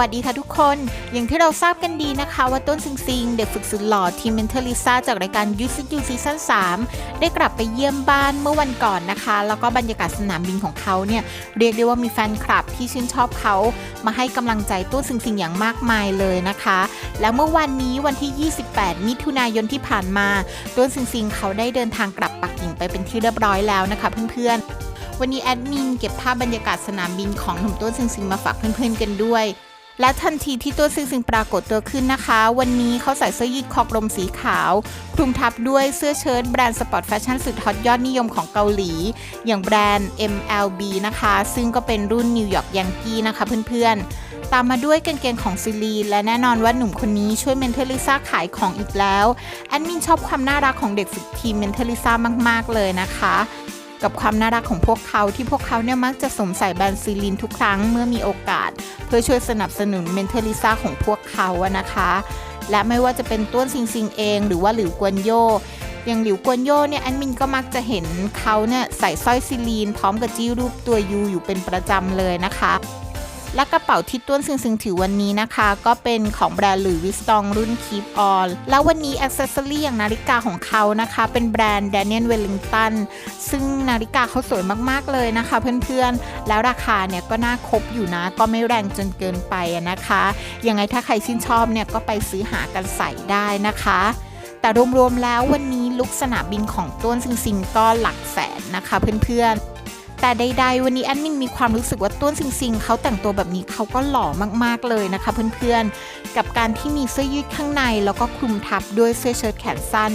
วัสดีค่ะทุกคน อย่างที่เราทราบกันดีนะคะว่าต้นซิงซิง เด็กฝึกสุดหล่อทีมเมนเทอร์ลิซ่าจากรายการยูซิยูซีซั่น3ได้กลับไปเยี่ยมบ้านเมื่อวันก่อนนะคะ แล้วก็บรรยากาศสนามบินของเขาเนี่ย เรียกได้ว่ามีแฟนคลับที่ชื่นชอบเขา มาให้กำลังใจต้นซิงซิงอย่างมากมายเลยนะคะ แล้วเมื่อวันนี้วันที่ 28 มิถุนายนที่ผ่านมาต้นซิงซิงเขาได้เดินทางกลับปักกิ่งไปเป็นที่เรียบร้อยแล้วนะคะ เพื่อนๆวันนี้แอดมินเก็บภาพบรรยากาศสนามบินของหนุ่มต้นซิงซิงมาฝากเพื่อนๆกันด้วย และทันทีที่ต้นซิงซิงปรากฏตัวขึ้นนะคะ วันนี้เขาใส่เสื้อยืดคอกลมสีขาวคลุมทับด้วยเสื้อเชิ้ตแบรนด์สปอร์ตแฟชั่นสุดฮอตยอดนิยมของเกาหลี อย่างแบรนด์ MLB นะคะ ซึ่งก็เป็นรุ่นนิวยอร์กยังกี้นะคะเพื่อนๆ ตามมาด้วยกางเกงของซิลีและแน่นอนว่าหนุ่มคนนี้ช่วยเมนเทอร์ลิซ่าขายของอีกแล้วแอดมินชอบความน่ารักของเด็กฝึกทีมเมนเทอร์ลิซ่ามากๆเลยนะคะ กับความน่ารักของพวกเขาที่พวกเขาเนี่ยมักจะสวมใส่แบรนด์ซีลินทุกครั้งเมื่อมีโอกาส เพื่อช่วยสนับสนุนเมนเทอร์ลิซ่าของพวกเขาอะนะคะ และไม่ว่าจะเป็นต้นซิงซิงเอง หรือว่าหลิวกวนโยอย่างหลิวกวนโยเนี่ยแอันมินก็มักจะเห็นเขาเนี่ยใส่สร้อยซิลีน พร้อมกับจี้รูปตัวยูอยู่เป็นประจำเลยนะคะ และกระเป๋าที่ต้วนซิงซิงถือวันนี้นะคะ ก็เป็นของแบรนด์หลุยส์วิสตองรุ่น Keep On แล้ววันนี้อ c เซสซอรี่อย่างนาฬิกาของเขานะคะ เป็นแบรนด์ Daniel Wellington ซึ่งนาฬิกาเขาสวยมากๆเลยนะคะ เพื่อนๆ แล้วราคาเนี่ยก็น่าคบอยู่นะ ก็ไม่แรงจนเกินไปนะคะยังไงถ้าใครชื่นชอบเนี่ยก็ไปซื้อหากันใส่ได้นะคะแต่รวมๆแล้ววันนี้ลุกสนามบินของต้นซิงซิงก็หลักแสนนะคะเพื่อนๆ แต่ใดๆวันนี้แอดมินมีความรู้สึกว่าต้นซิงซิงเขาแต่งตัวแบบนี้เขาก็หล่อมากๆเลยนะคะเพื่อนๆ กับการที่มีเสื้อยืดข้างใน แล้วก็คลุมทับด้วยเสื้อเชิ้ตแขนสั้น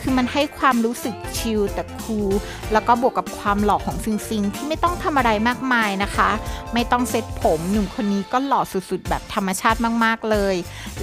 คือมันให้ความรู้สึกชิลแต่คูลแล้วก็บวกกับความหล่อของซิงซิงที่ไม่ต้องทำอะไรมากมายนะคะ ไม่ต้องเซ็ตผมหนุ่มคนนี้ก็หล่อสุดๆ แบบธรรมชาติมากๆเลย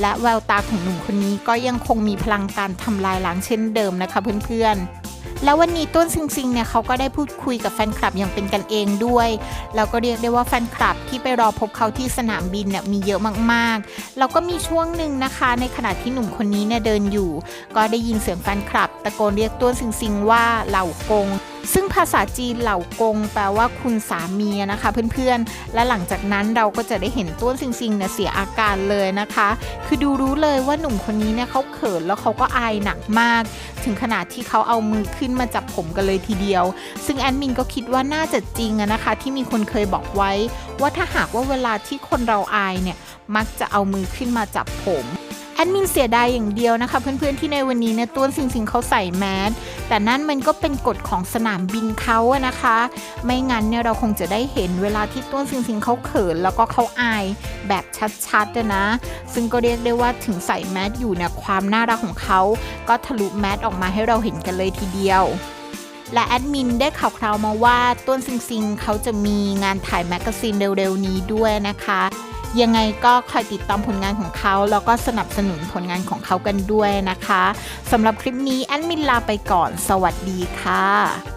และแววตาของหนุ่มคนนี้ก็ยังคงมีพลังการทำลายล้างเช่นเดิมนะคะเพื่อนๆ แล้ววันนี้ต้นซิงซิงเนี่ยเขาก็ได้พูดคุยกับแฟนคลับอย่างเป็นกันเองด้วย แล้วก็เรียกได้ว่าแฟนคลับที่ไปรอพบเขาที่สนามบินเนี่ยมีเยอะมากๆ แล้วก็มีช่วงหนึ่งนะคะ ในขณะที่หนุ่มคนนี้เนี่ยเดินอยู่ ก็ได้ยินเสียงแฟนคลับ ตะโกนเรียกต้นซิงซิงว่าเหล่ากง ซึ่งภาษาจีนเหล่ากงแปลว่าคุณสามีนะคะ เพื่อนๆ และหลังจากนั้นเราก็จะได้เห็นต้นซิงซิงเนี่ยเสียอาการเลยนะคะ คือดูรู้เลยว่าหนุ่มคนนี้เนี่ยเขาเขินแล้วเขาก็อายหนักมาก ถึงขนาดที่เขาเอามือขึ้นมาจับผมกันเลยทีเดียว ซึ่งแอดมินก็คิดว่าน่าจะจริงนะคะ ที่มีคนเคยบอกไว้ ว่าถ้าหากว่าเวลาที่คนเราอายเนี่ยมักจะเอามือขึ้นมาจับผม ดมินเสียดายอย่างเดียวนะคะ เพื่อนๆที่ในวันนี้เนี่ยต้วนสิงสิงเขาใส่แมสแต่นั่นมันก็เป็นกฎของสนามบินเขาอะนะคะ ไม่งั้นเนี่ยเราคงจะได้เห็นเวลาที่ต้วนสิงสิงเขาเขินแล้วก็เขาอายแบบชัดๆนะ ซึ่งก็เรียกได้ว่าถึงใส่แมสอยู่เนี่ยความน่ารักของเขาก็ทะลุแมสออกมาให้เราเห็นกันเลยทีเดียวและแอดมินได้ข่าวคราวมาว่าต้นซิงซิงเขาจะมีงานถ่ายแมกกาซีนเร็วๆนี้ด้วยนะคะ ยังไงก็คอยติดตามผลงานของเขา แล้วก็สนับสนุนผลงานของเขากันด้วยนะคะสำหรับคลิปนี้แอดมินลาไปก่อน สวัสดีค่ะ